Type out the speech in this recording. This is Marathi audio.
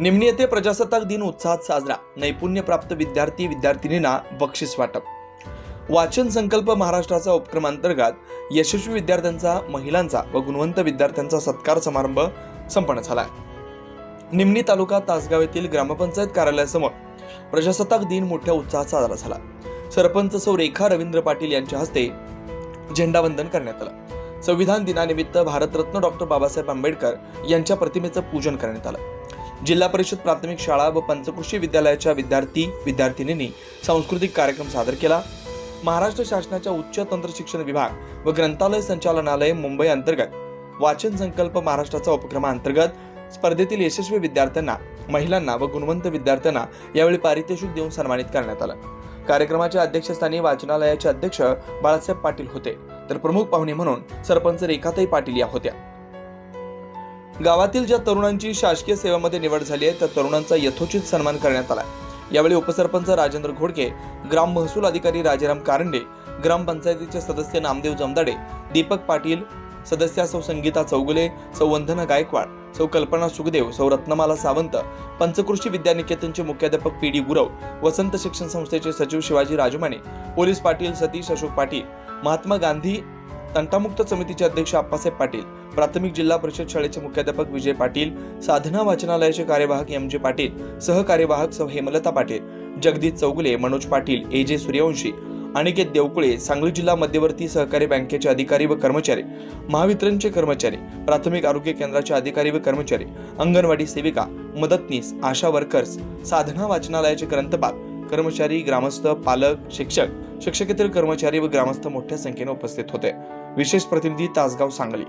निमणी येथे प्रजासत्ताक दिन उत्साहात साजरा. नैपुण्यप्राप्त विद्यार्थी विद्यार्थिनींना बक्षीस वाटप. वाचन संकल्प महाराष्ट्राचा उपक्रमांतर्गत यशस्वी विद्यार्थ्यांचा महिलांचा व गुणवंत विद्यार्थ्यांचा सत्कार समारंभ संपन्न झाला. निमणी तालुका तासगाव येथील ग्रामपंचायत कार्यालयासमोर प्रजासत्ताक दिन मोठ्या उत्साहात साजरा झाला. सरपंच सौ रेखा रवींद्र पाटील यांच्या हस्ते झेंडावंदन करण्यात आलं. संविधान दिनानिमित्त भारतरत्न डॉक्टर बाबासाहेब आंबेडकर यांच्या प्रतिमेचं पूजन करण्यात आलं. जिल्हा परिषद प्राथमिक शाळा व पंचकृषी विद्यालयाच्या विद्यार्थी विद्यार्थिनींनी सांस्कृतिक कार्यक्रम सादर केला. महाराष्ट्र शासनाच्या उच्च तंत्र शिक्षण विभाग व ग्रंथालय संचालनालय मुंबई अंतर्गत वाचन संकल्प महाराष्ट्राचा उपक्रमाअंतर्गत स्पर्धेतील यशस्वी विद्यार्थ्यांना महिलांना व गुणवंत विद्यार्थ्यांना यावेळी पारितोषिक देऊन सन्मानित करण्यात आलं. कार्यक्रमाच्या अध्यक्षस्थानी वाचनालयाचे अध्यक्ष बाळासाहेब पाटील होते. तर प्रमुख पाहुणे म्हणून सरपंच रेखाताई पाटील या होत्या. गावातील ज्या तरुणांची शासकीय सेवेमध्ये निवड झाली आहे त्या तरुणांचा यथोचित सन्मान करण्यात आला यावेळी उपसरपंच राजेंद्र घोडके ग्राम महसूल अधिकारी राजाराम कारंडे ग्रामपंचायतीचे सदस्य नामदेव जमदाडे दीपक पाटील सदस्या सौ संगीता चौगुले सौ वंदना गायकवाड सौ कल्पना सुखदेव सौ रत्नमाला सावंत पंचकृषी विद्यानिकेतनचे मुख्याध्यापक पी डी गुरव वसंत शिक्षण संस्थेचे सचिव शिवाजी राजमाने पोलीस पाटील सतीश अशोक पाटील महात्मा गांधी तंटामुक्त समितीचे अध्यक्ष आप्पासाहेब पाटील प्राथमिक जिल्हा परिषद शाळेचे मुख्याध्यापक विजय पाटील साधना वाचनालयाचे कार्यवाहक एम जे पाटील सहकार्यवाहक सौ हेमलता पाटील जगदीश चौगुले मनोज पाटील ए जे सूर्यवंशी अनिकेत देवकुळे सांगली जिल्हा मध्यवर्ती सहकारी बँकेचे अधिकारी व कर्मचारी महावितरणचे कर्मचारी प्राथमिक आरोग्य केंद्राचे अधिकारी व कर्मचारी अंगणवाडी सेविका मदतनीस आशा वर्कर्स साधना वाचनालयाचे ग्रंथपाल कर्मचारी ग्रामस्थ पालक शिक्षक शिक्षकेतील कर्मचारी व ग्रामस्थ मोठ्या संख्येने उपस्थित होते. विशेष प्रतिनिधी तासगाव सांगली.